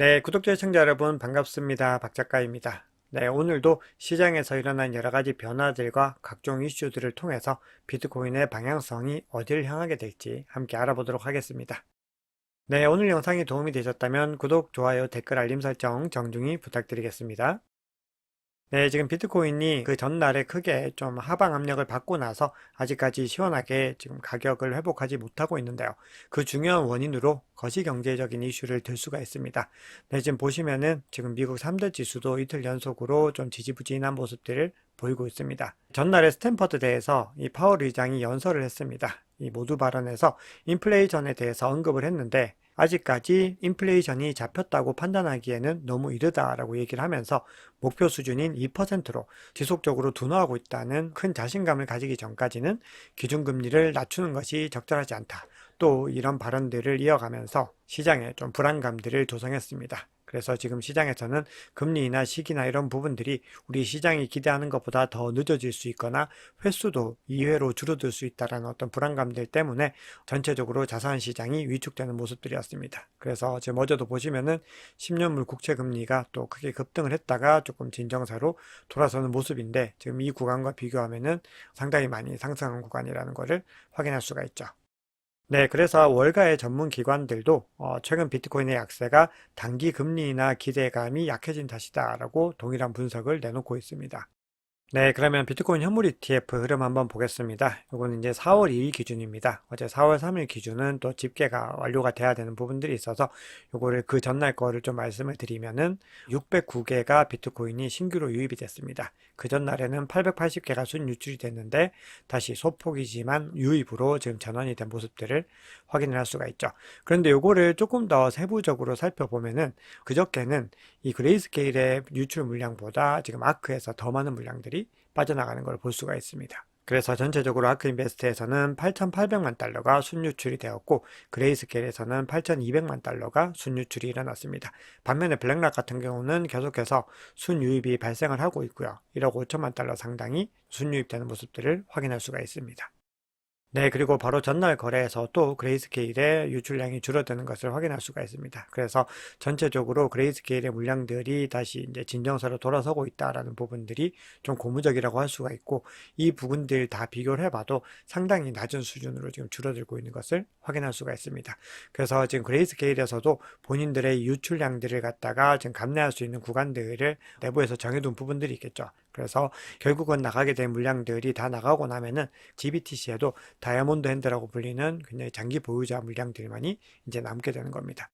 네, 구독자 시청자 여러분 반갑습니다. 박 작가입니다. 네, 오늘도 시장에서 일어난 여러 가지 변화들과 각종 이슈들을 통해서 비트코인의 방향성이 어디를 향하게 될지 함께 알아보도록 하겠습니다. 네, 오늘 영상이 도움이 되셨다면 구독, 좋아요, 댓글, 알림 설정 정중히 부탁드리겠습니다. 네, 지금 비트코인이 그 전날에 크게 좀 하방 압력을 받고 나서 아직까지 시원하게 지금 가격을 회복하지 못하고 있는데요. 그 중요한 원인으로 거시 경제적인 이슈를 들 수가 있습니다. 네, 지금 보시면은 지금 미국 3대 지수도 이틀 연속으로 좀 지지부진한 모습들을 보이고 있습니다. 전날에 스탠퍼드 대에서 이 파월 의장이 연설을 했습니다. 이 모두 발언에서 인플레이션에 대해서 언급을 했는데 아직까지 인플레이션이 잡혔다고 판단하기에는 너무 이르다라고 얘기를 하면서 목표 수준인 2%로 지속적으로 둔화하고 있다는 큰 자신감을 가지기 전까지는 기준금리를 낮추는 것이 적절하지 않다. 또 이런 발언들을 이어가면서 시장에 좀 불안감들을 조성했습니다. 그래서 지금 시장에서는 금리 인하 시기나 이런 부분들이 우리 시장이 기대하는 것보다 더 늦어질 수 있거나 횟수도 2회로 줄어들 수 있다는 어떤 불안감들 때문에 전체적으로 자산 시장이 위축되는 모습들이었습니다. 그래서 지금 어제도 보시면은 10년물 국채 금리가 또 크게 급등을 했다가 조금 진정세로 돌아서는 모습인데 지금 이 구간과 비교하면은 상당히 많이 상승한 구간이라는 것을 확인할 수가 있죠. 네, 그래서 월가의 전문 기관들도 어, 최근 비트코인의 약세가 단기 금리나 기대감이 약해진 탓이다라고 동일한 분석을 내놓고 있습니다. 네, 그러면 비트코인 현물 ETF 흐름 한번 보겠습니다. 이거는 이제 4월 2일 기준입니다. 어제 4월 3일 기준은 또 집계가 완료가 돼야 되는 부분들이 있어서 요거를 그 전날 거를 좀 말씀을 드리면은 609개가 비트코인이 신규로 유입이 됐습니다. 그 전날에는 880개가 순 유출이 됐는데 다시 소폭이지만 유입으로 지금 전환이 된 모습들을 확인을 할 수가 있죠. 그런데 요거를 조금 더 세부적으로 살펴보면은 그저께는 이 그레이스케일의 유출 물량보다 지금 아크에서 더 많은 물량들이 빠져나가는 걸 볼 수가 있습니다. 그래서 전체적으로 아크인베스트에서는 8,800만 달러가 순유출이 되었고 그레이스케일에서는 8,200만 달러가 순유출이 일어났습니다. 반면에 블랙락 같은 경우는 계속해서 순유입이 발생을 하고 있고요. 1억 5천만 달러 상당이 순유입되는 모습들을 확인할 수가 있습니다. 네, 그리고 바로 전날 거래에서 또 그레이스케일의 유출량이 줄어드는 것을 확인할 수가 있습니다. 그래서 전체적으로 그레이스케일의 물량들이 다시 이제 진정세로 돌아서고 있다라는 부분들이 좀 고무적이라고 할 수가 있고 이 부분들 다 비교를 해봐도 상당히 낮은 수준으로 지금 줄어들고 있는 것을 확인할 수가 있습니다. 그래서 지금 그레이스케일에서도 본인들의 유출량들을 갖다가 지금 감내할 수 있는 구간들을 내부에서 정해둔 부분들이 있겠죠. 그래서 결국은 나가게 된 물량들이 다 나가고 나면은 GBTC에도 다이아몬드 핸드라고 불리는 굉장히 장기 보유자 물량들만이 이제 남게 되는 겁니다.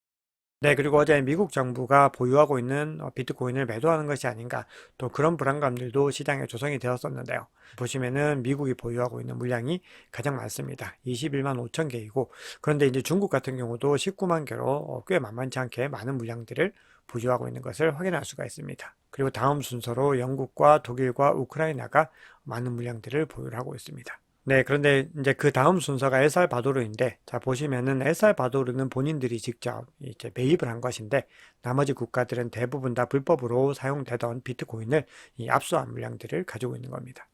네, 그리고 어제 미국 정부가 보유하고 있는 어, 비트코인을 매도하는 것이 아닌가 또 그런 불안감들도 시장에 조성이 되었었는데요. 보시면은 미국이 보유하고 있는 물량이 가장 많습니다. 21만 5천 개이고 그런데 이제 중국 같은 경우도 19만 개로 어, 꽤 만만치 않게 많은 물량들을 보유하고 있는 것을 확인할 수가 있습니다. 그리고 다음 순서로 영국과 독일과 우크라이나가 많은 물량들을 보유하고 있습니다. 네, 그런데 이제 그 다음 순서가 엘살바도르인데, 자, 보시면은 엘살바도르는 본인들이 직접 이제 매입을 한 것인데, 나머지 국가들은 대부분 다 불법으로 사용되던 비트코인을 이 압수한 물량들을 가지고 있는 겁니다.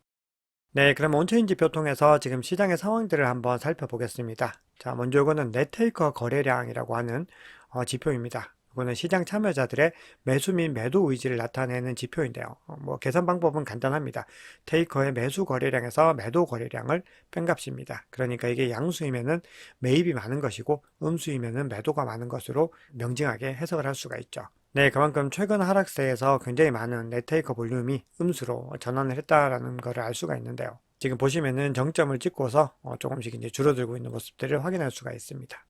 네, 그럼 온체인 지표 통해서 지금 시장의 상황들을 한번 살펴보겠습니다. 자, 먼저 이거는 네테이커 거래량이라고 하는 어, 지표입니다. 이거는 시장 참여자들의 매수 및 매도 의지를 나타내는 지표인데요. 어, 뭐 계산 방법은 간단합니다. 테이커의 매수 거래량에서 매도 거래량을 뺀 값입니다. 그러니까 이게 양수이면은 매입이 많은 것이고 음수이면은 매도가 많은 것으로 명징하게 해석을 할 수가 있죠. 네, 그만큼 최근 하락세에서 굉장히 많은 네테이커 볼륨이 음수로 전환을 했다라는 것을 알 수가 있는데요. 지금 보시면은 정점을 찍고서 어, 조금씩 이제 줄어들고 있는 모습들을 확인할 수가 있습니다.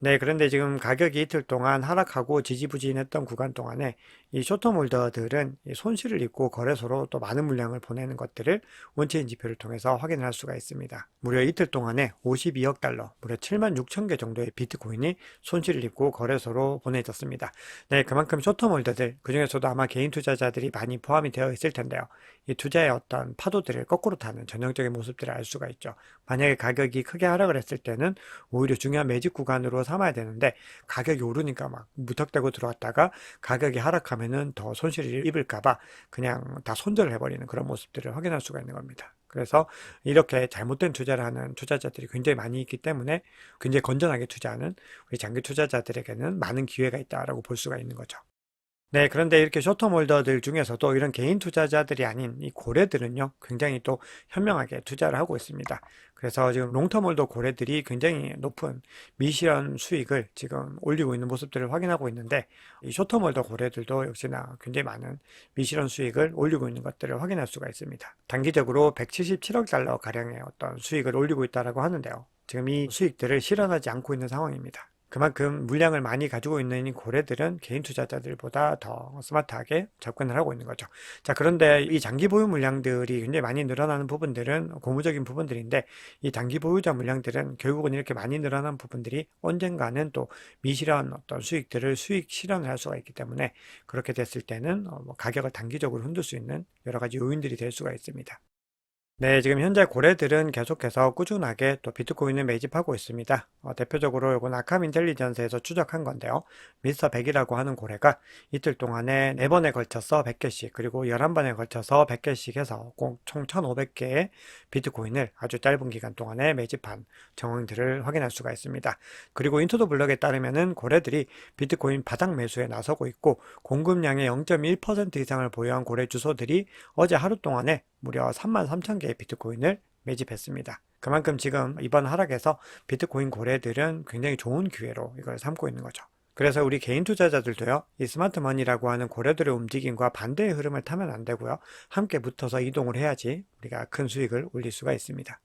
네, 그런데 지금 가격이 이틀 동안 하락하고 지지부진했던 구간 동안에 이 쇼텀 홀더들은 손실을 입고 거래소로 또 많은 물량을 보내는 것들을 원체인 지표를 통해서 확인을 할 수가 있습니다. 무려 이틀 동안에 52억 달러, 무려 7만 6천 개 정도의 비트코인이 손실을 입고 거래소로 보내졌습니다. 네, 그만큼 쇼텀 홀더들, 그 중에서도 아마 개인 투자자들이 많이 포함이 되어 있을 텐데요. 이 투자의 어떤 파도들을 거꾸로 타는 전형적인 모습들을 알 수가 있죠. 만약에 가격이 크게 하락을 했을 때는 오히려 중요한 매집 구간으로 삼아야 되는데 가격이 오르니까 막 무턱대고 들어왔다가 가격이 하락하면은 더 손실을 입을까봐 그냥 다 손절을 해버리는 그런 모습들을 확인할 수가 있는 겁니다. 그래서 이렇게 잘못된 투자를 하는 투자자들이 굉장히 많이 있기 때문에 굉장히 건전하게 투자하는 우리 장기 투자자들에게는 많은 기회가 있다라고 볼 수가 있는 거죠. 네, 그런데 이렇게 쇼텀 홀더들 중에서도 이런 개인 투자자들이 아닌 이 고래들은요, 굉장히 또 현명하게 투자를 하고 있습니다. 그래서 지금 홀더 고래들이 굉장히 높은 미실현 수익을 지금 올리고 있는 모습들을 확인하고 있는데, 이 홀더 고래들도 역시나 굉장히 많은 미실현 수익을 올리고 있는 것들을 확인할 수가 있습니다. 단기적으로 177억 달러 가량의 어떤 수익을 올리고 있다라고 하는데요. 지금 이 수익들을 실현하지 않고 있는 상황입니다. 그만큼 물량을 많이 가지고 있는 이 고래들은 개인 투자자들보다 더 스마트하게 접근을 하고 있는 거죠. 자, 그런데 이 장기 보유 물량들이 굉장히 많이 늘어나는 부분들은 고무적인 부분들인데 이 단기 보유자 물량들은 결국은 이렇게 많이 늘어난 부분들이 언젠가는 또 미실현 어떤 수익들을 수익 실현을 할 수가 있기 때문에 그렇게 됐을 때는 어, 뭐 가격을 단기적으로 흔들 수 있는 여러 가지 요인들이 될 수가 있습니다. 네, 지금 현재 고래들은 계속해서 꾸준하게 또 비트코인을 매집하고 있습니다. 어, 대표적으로 이건 아캄 인텔리전스에서 추적한 건데요. 미스터 100이라고 하는 고래가 이틀 동안에 4번에 걸쳐서 100개씩 그리고 11번에 걸쳐서 100개씩 해서 총 1500개의 비트코인을 아주 짧은 기간 동안에 매집한 정황들을 확인할 수가 있습니다. 그리고 인터도 블럭에 따르면은 고래들이 비트코인 바닥 매수에 나서고 있고 공급량의 0.1% 이상을 보유한 고래 주소들이 어제 하루 동안에 무려 3만 3천 개의 비트코인을 매집했습니다. 그만큼 지금 이번 하락에서 비트코인 고래들은 굉장히 좋은 기회로 이걸 삼고 있는 거죠. 그래서 우리 개인 투자자들도요, 이 스마트머니라고 하는 고래들의 움직임과 반대의 흐름을 타면 안 되고요, 함께 붙어서 이동을 해야지 우리가 큰 수익을 올릴 수가 있습니다.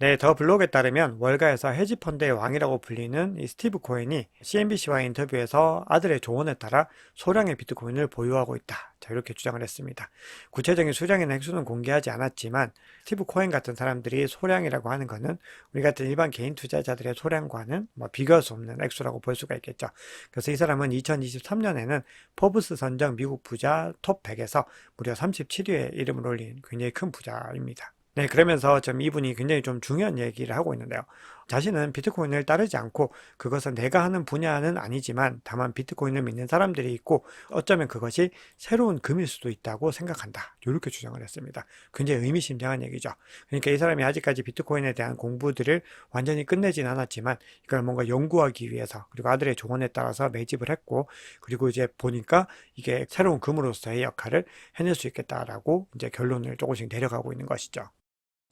네, 더 블록에 따르면 월가에서 헤지펀드의 왕이라고 불리는 이 스티브 코엔이 CNBC와의 인터뷰에서 아들의 조언에 따라 소량의 비트코인을 보유하고 있다. 자, 이렇게 주장을 했습니다. 구체적인 수량이나 액수는 공개하지 않았지만 스티브 코엔 같은 사람들이 소량이라고 하는 것은 우리 같은 일반 개인 투자자들의 소량과는 뭐 비교할 수 없는 액수라고 볼 수가 있겠죠. 그래서 이 사람은 2023년에는 포브스 선정 미국 부자 톱 100에서 무려 37위에 이름을 올린 굉장히 큰 부자입니다. 네, 그러면서 좀 이분이 굉장히 좀 중요한 얘기를 하고 있는데요. 자신은 비트코인을 따르지 않고 그것은 내가 하는 분야는 아니지만 다만 비트코인을 믿는 사람들이 있고 어쩌면 그것이 새로운 금일 수도 있다고 생각한다. 이렇게 주장을 했습니다. 굉장히 의미심장한 얘기죠. 그러니까 이 사람이 아직까지 비트코인에 대한 공부들을 완전히 끝내진 않았지만 이걸 뭔가 연구하기 위해서 그리고 아들의 조언에 따라서 매집을 했고 그리고 이제 보니까 이게 새로운 금으로서의 역할을 해낼 수 있겠다라고 이제 결론을 조금씩 내려가고 있는 것이죠.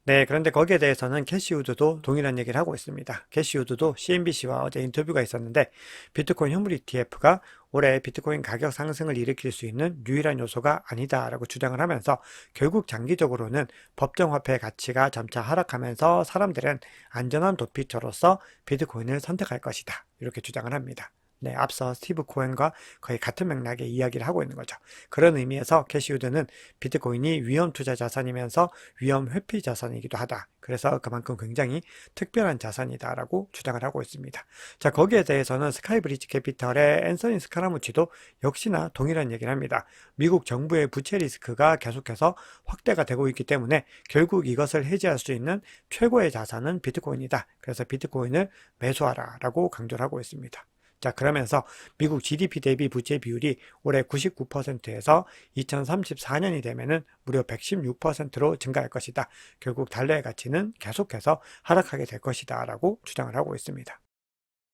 네, 그런데 거기에 대해서는 캐시우드도 동일한 얘기를 하고 있습니다. 캐시우드도 CNBC와 어제 인터뷰가 있었는데 비트코인 현물 ETF가 올해 비트코인 가격 상승을 일으킬 수 있는 유일한 요소가 아니다라고 주장을 하면서 결국 장기적으로는 법정 화폐 가치가 점차 하락하면서 사람들은 안전한 도피처로서 비트코인을 선택할 것이다. 이렇게 주장을 합니다. 네, 앞서 스티브 코엔과 거의 같은 맥락의 이야기를 하고 있는 거죠. 그런 의미에서 캐시우드는 비트코인이 위험 투자 자산이면서 위험 회피 자산이기도 하다. 그래서 그만큼 굉장히 특별한 자산이다라고 주장을 하고 있습니다. 자, 거기에 대해서는 스카이브리지 캐피털의 앤서니 스카라무치도 역시나 동일한 얘기를 합니다. 미국 정부의 부채 리스크가 계속해서 확대가 되고 있기 때문에 결국 이것을 해지할 수 있는 최고의 자산은 비트코인이다. 그래서 비트코인을 매수하라라고 강조를 하고 있습니다. 자, 그러면서 미국 GDP 대비 부채 비율이 올해 99%에서 2034년이 되면은 무려 116%로 증가할 것이다. 결국 달러의 가치는 계속해서 하락하게 될 것이다. 라고 주장을 하고 있습니다.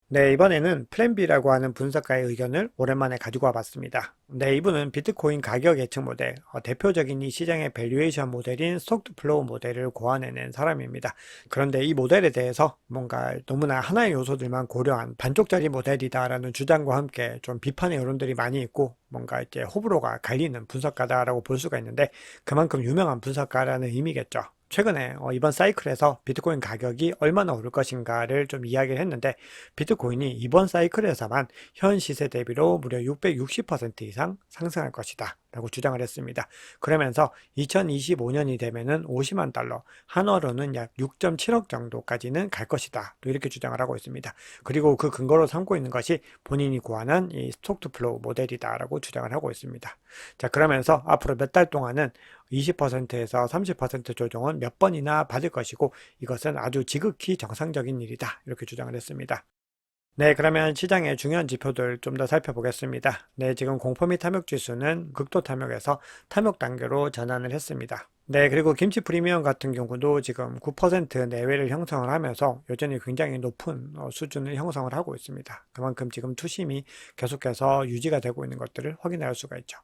네, 이번에는 플랜 B라고 하는 분석가의 의견을 오랜만에 가지고 와봤습니다. 네, 이분은 비트코인 가격 예측 모델, 어, 대표적인 이 시장의 밸류에이션 모델인 스톡트 플로우 모델을 고안해낸 사람입니다. 그런데 이 모델에 대해서 뭔가 너무나 하나의 요소들만 고려한 반쪽짜리 모델이다라는 주장과 함께 좀 비판의 여론들이 많이 있고 뭔가 이제 호불호가 갈리는 분석가다라고 볼 수가 있는데 그만큼 유명한 분석가라는 의미겠죠. 최근에 어, 이번 사이클에서 비트코인 가격이 얼마나 오를 것인가를 좀 이야기를 했는데 비트코인이 이번 사이클에서만 현 시세 대비로 무려 660% 이상 상승할 것이다. 라고 주장을 했습니다. 그러면서 2025년이 되면은 50만 달러, 한화로는 약 6.7억 정도까지는 갈 것이다. 또 이렇게 주장을 하고 있습니다. 그리고 그 근거로 삼고 있는 것이 본인이 고안한 이 스톡트 플로우 모델이다라고 주장을 하고 있습니다. 자, 그러면서 앞으로 몇 달 동안은 20%에서 30% 조정은 몇 번이나 받을 것이고 이것은 아주 지극히 정상적인 일이다. 이렇게 주장을 했습니다. 네, 그러면 시장의 중요한 지표들 좀 더 살펴보겠습니다. 네, 지금 공포 및 탐욕 지수는 극도 탐욕에서 탐욕 단계로 전환을 했습니다. 네, 그리고 김치 프리미엄 같은 경우도 지금 9% 내외를 형성을 하면서 여전히 굉장히 높은 어, 수준을 형성을 하고 있습니다. 그만큼 지금 투심이 계속해서 유지가 되고 있는 것들을 확인할 수가 있죠.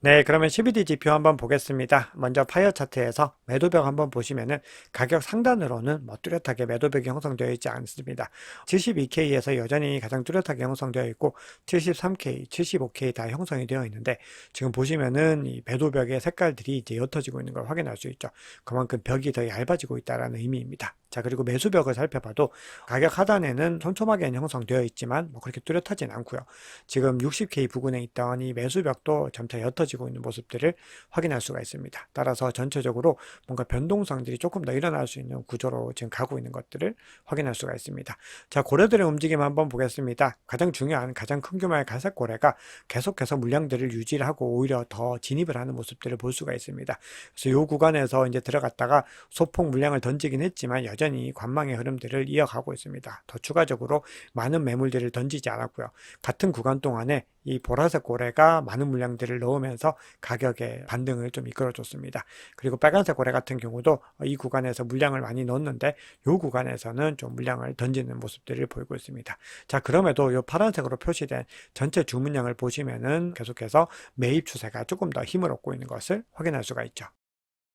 네, 그러면 CBD 지표 한번 보겠습니다. 먼저 파이어 차트에서 매도벽 한번 보시면은 가격 상단으로는 뭐 뚜렷하게 매도벽이 형성되어 있지 않습니다. 72K에서 여전히 가장 뚜렷하게 형성되어 있고 73K, 75K 다 형성이 되어 있는데 지금 보시면은 이 매도벽의 색깔들이 이제 옅어지고 있는 걸 확인할 수 있죠. 그만큼 벽이 더 얇아지고 있다라는 의미입니다. 자, 그리고 매수벽을 살펴봐도 가격 하단에는 촘촘하게 형성되어 있지만 뭐 그렇게 뚜렷하진 않고요. 지금 60K 부근에 있던 이 매수벽도 점차 옅어지고 있는 모습들을 확인할 수가 있습니다. 따라서 전체적으로 뭔가 변동성들이 조금 더 일어날 수 있는 구조로 지금 가고 있는 것들을 확인할 수가 있습니다. 자, 고래들의 움직임 한번 보겠습니다. 가장 중요한 가장 큰 규모의 갈색 고래가 계속해서 물량들을 유지를 하고 오히려 더 진입을 하는 모습들을 볼 수가 있습니다. 그래서 이 구간에서 이제 들어갔다가 소폭 물량을 던지긴 했지만 여전히 관망의 흐름들을 이어가고 있습니다. 더 추가적으로 많은 매물들을 던지지 않았고요. 같은 구간 동안에 이 보라색 고래가 많은 물량들을 넣으면서 가격의 반등을 좀 이끌어줬습니다. 그리고 빨간색 고래 같은 경우도 이 구간에서 물량을 많이 넣었는데 이 구간에서는 좀 물량을 던지는 모습들을 보이고 있습니다. 자, 그럼에도 이 파란색으로 표시된 전체 주문량을 보시면은 계속해서 매입 추세가 조금 더 힘을 얻고 있는 것을 확인할 수가 있죠.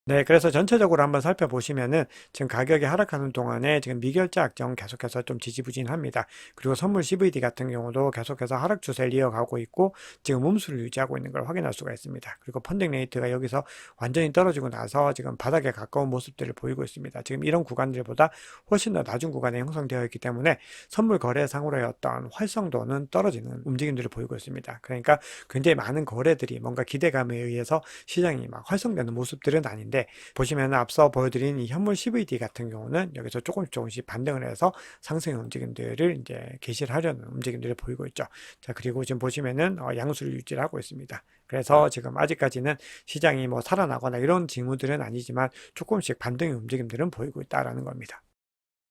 네, 그래서 전체적으로 한번 살펴보시면은 지금 가격이 하락하는 동안에 지금 미결제 악정 계속해서 좀 지지부진합니다. 그리고 선물 CVD 같은 경우도 계속해서 하락 추세를 이어가고 있고 지금 음수를 유지하고 있는 걸 확인할 수가 있습니다. 그리고 펀딩 레이트가 여기서 완전히 떨어지고 나서 지금 바닥에 가까운 모습들을 보이고 있습니다. 지금 이런 구간들보다 훨씬 더 낮은 구간에 형성되어 있기 때문에 선물 거래상으로의 어떤 활성도는 떨어지는 움직임들을 보이고 있습니다. 그러니까 굉장히 많은 거래들이 뭔가 기대감에 의해서 시장이 막 활성되는 모습들은 아닌데 보시면 앞서 보여드린 이 현물 CVD 같은 경우는 여기서 조금씩 조금씩 반등을 해서 상승의 움직임들을 이제 개시를 하려는 움직임들을 보이고 있죠. 자, 그리고 지금 보시면은 어, 양수를 유지를 하고 있습니다. 그래서 지금 아직까지는 시장이 뭐 살아나거나 이런 징후들은 아니지만 조금씩 반등의 움직임들은 보이고 있다라는 겁니다.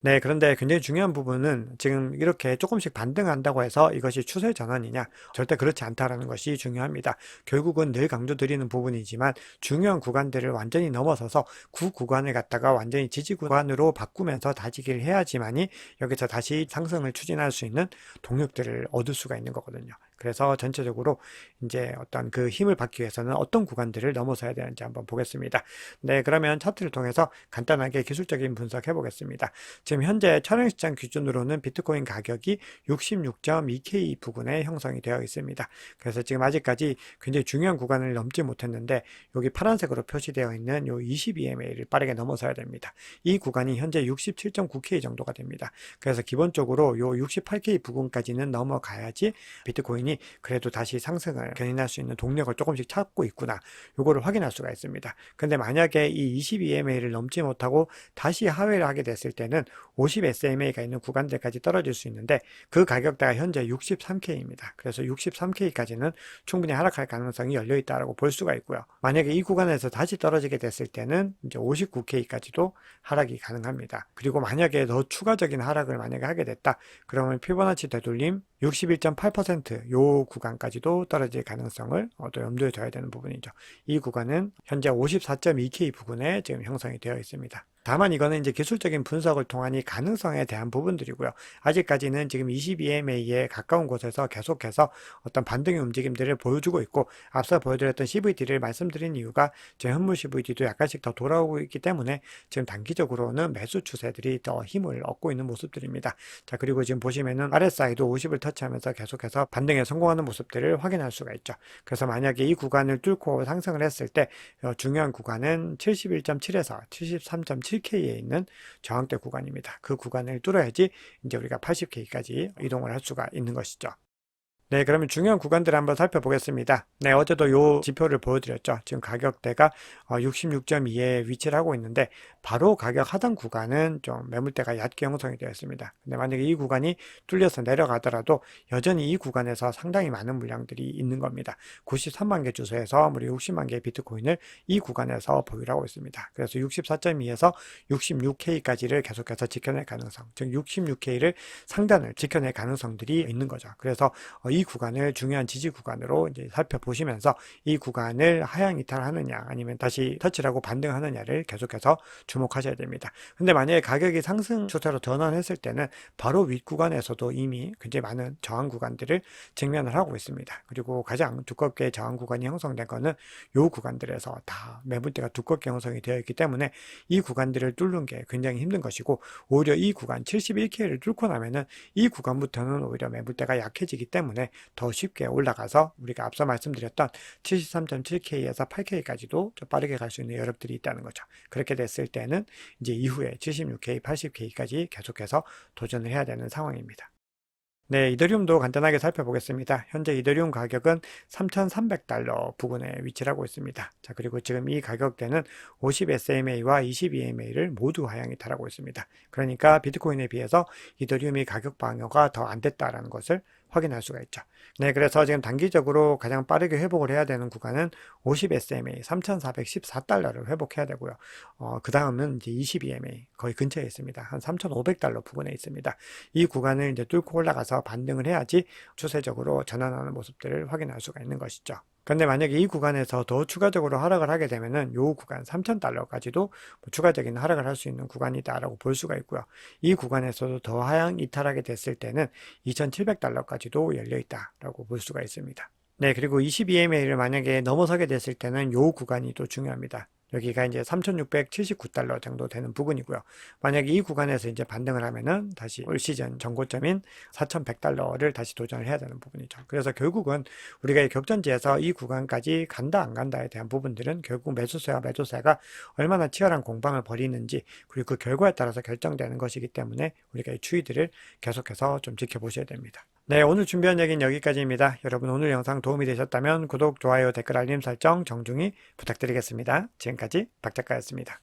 네, 그런데 굉장히 중요한 부분은 지금 이렇게 조금씩 반등한다고 해서 이것이 추세 전환이냐? 절대 그렇지 않다라는 것이 중요합니다. 결국은 늘 강조드리는 부분이지만 중요한 구간들을 완전히 넘어서서 구 구간을 갖다가 완전히 지지 구간으로 바꾸면서 다지기를 해야지만이 여기서 다시 상승을 추진할 수 있는 동력들을 얻을 수가 있는 거거든요. 그래서 전체적으로 이제 어떤 그 힘을 받기 위해서는 어떤 구간들을 넘어서야 되는지 한번 보겠습니다. 네, 그러면 차트를 통해서 간단하게 기술적인 분석해 보겠습니다. 지금 현재 촬영시장 기준으로는 비트코인 가격이 66.2K 부근에 형성이 되어 있습니다. 그래서 지금 아직까지 굉장히 중요한 구간을 넘지 못했는데 여기 파란색으로 표시되어 있는 요 22MA를 빠르게 넘어서야 됩니다. 이 구간이 현재 67.9K 정도가 됩니다. 그래서 기본적으로 요 68K 부근까지는 넘어가야지 비트코인이 부분이 그래도 다시 상승을 견인할 수 있는 동력을 조금씩 찾고 있구나. 요거를 확인할 수가 있습니다. 근데 만약에 이 22MA를 넘지 못하고 다시 하회를 하게 됐을 때는 50SMA가 있는 구간들까지 떨어질 수 있는데 그 가격대가 현재 63K입니다. 그래서 63K까지는 충분히 하락할 가능성이 열려 있다라고 볼 수가 있고요. 만약에 이 구간에서 다시 떨어지게 됐을 때는 이제 59K까지도 하락이 가능합니다. 그리고 만약에 더 추가적인 하락을 만약에 하게 됐다. 그러면 피보나치 되돌림 61.8%요 구간까지도 떨어질 가능성을 어, 또 염두에 둬야 되는 부분이죠. 이 구간은 현재 54.2K 부근에 지금 형성이 되어 있습니다. 다만 이거는 이제 기술적인 분석을 통한 이 가능성에 대한 부분들이고요. 아직까지는 지금 22MA에 가까운 곳에서 계속해서 어떤 반등의 움직임들을 보여주고 있고 앞서 보여드렸던 CVD를 말씀드린 이유가 제 현물 CVD도 약간씩 더 돌아오고 있기 때문에 지금 단기적으로는 매수 추세들이 더 힘을 얻고 있는 모습들입니다. 자 그리고 지금 보시면은 RSI도 50을 터치하면서 계속해서 반등에 성공하는 모습들을 확인할 수가 있죠. 그래서 만약에 이 구간을 뚫고 상승을 했을 때 어, 중요한 구간은 71.7에서 73.7 7K에 있는 저항대 구간입니다. 그 구간을 뚫어야지 이제 우리가 80K까지 이동을 할 수가 있는 것이죠. 네, 그러면 중요한 구간들을 한번 살펴보겠습니다. 네, 어제도 요 지표를 보여드렸죠. 지금 가격대가 66.2에 어, 위치를 하고 있는데 바로 가격 하단 구간은 좀 매물대가 얕게 형성이 되어 있습니다. 근데 만약에 이 구간이 뚫려서 내려가더라도 여전히 이 구간에서 상당히 많은 물량들이 있는 겁니다. 93만 개 주소에서 무려 60만 개의 비트코인을 이 구간에서 보유를 하고 있습니다. 그래서 64.2에서 66K까지를 계속해서 지켜낼 가능성, 즉 66K를 상단을 지켜낼 가능성들이 있는 거죠. 그래서 이이 구간을 중요한 지지 구간으로 이제 살펴보시면서 이 구간을 하향 이탈하느냐 아니면 다시 터치라고 반등하느냐를 계속해서 주목하셔야 됩니다. 근데 만약에 가격이 상승 추세로 전환했을 때는 바로 윗 구간에서도 이미 굉장히 많은 저항 구간들을 직면을 하고 있습니다. 그리고 가장 두껍게 저항 구간이 형성된 거는 요 구간들에서 다 매물대가 두껍게 형성이 되어 있기 때문에 이 구간들을 뚫는 게 굉장히 힘든 것이고 오히려 이 구간 71K를 뚫고 나면은 이 구간부터는 오히려 매물대가 약해지기 때문에 더 쉽게 올라가서 우리가 앞서 말씀드렸던 73.7K에서 8K까지도 좀 빠르게 갈 수 있는 여력들이 있다는 거죠. 그렇게 됐을 때는 이제 이후에 76K, 80K까지 계속해서 도전을 해야 되는 상황입니다. 네, 이더리움도 간단하게 살펴보겠습니다. 현재 이더리움 가격은 3,300달러 부근에 위치를 하고 있습니다. 자, 그리고 지금 이 가격대는 50 SMA와 20 EMA를 모두 하향이 탈하고 있습니다. 그러니까 비트코인에 비해서 이더리움이 가격 방어가 더 안 됐다라는 것을 확인할 수가 있죠. 네, 그래서 지금 단기적으로 가장 빠르게 회복을 해야 되는 구간은 50 SMA 3,414달러를 회복해야 되고요. 어, 그 다음은 이제 20 EMA 거의 근처에 있습니다. 한 3,500달러 부근에 있습니다. 이 구간을 이제 뚫고 올라가서 반등을 해야지 추세적으로 전환하는 모습들을 확인할 수가 있는 것이죠. 근데 만약에 이 구간에서 더 추가적으로 하락을 하게 되면은 요 구간 3,000달러까지도 뭐 추가적인 하락을 할 수 있는 구간이다라고 볼 수가 있고요. 이 구간에서도 더 하향 이탈하게 됐을 때는 2,700달러까지도 열려 있다라고 볼 수가 있습니다. 네, 그리고 22MA를 만약에 넘어서게 됐을 때는 요 구간이 또 중요합니다. 여기가 이제 3,679달러 정도 되는 부근이고요. 만약에 이 구간에서 이제 반등을 하면은 다시 올 시즌 전고점인 4,100달러를 다시 도전을 해야 되는 부분이죠. 그래서 결국은 우리가 이 격전지에서 이 구간까지 간다 안 간다에 대한 부분들은 결국 매수세와 매도세가 얼마나 치열한 공방을 벌이는지 그리고 그 결과에 따라서 결정되는 것이기 때문에 우리가 이 추이들을 계속해서 좀 지켜보셔야 됩니다. 네, 오늘 준비한 얘기는 여기까지입니다. 여러분 오늘 영상 도움이 되셨다면 구독, 좋아요, 댓글 알림 설정 정중히 부탁드리겠습니다. 지금까지 박 작가였습니다.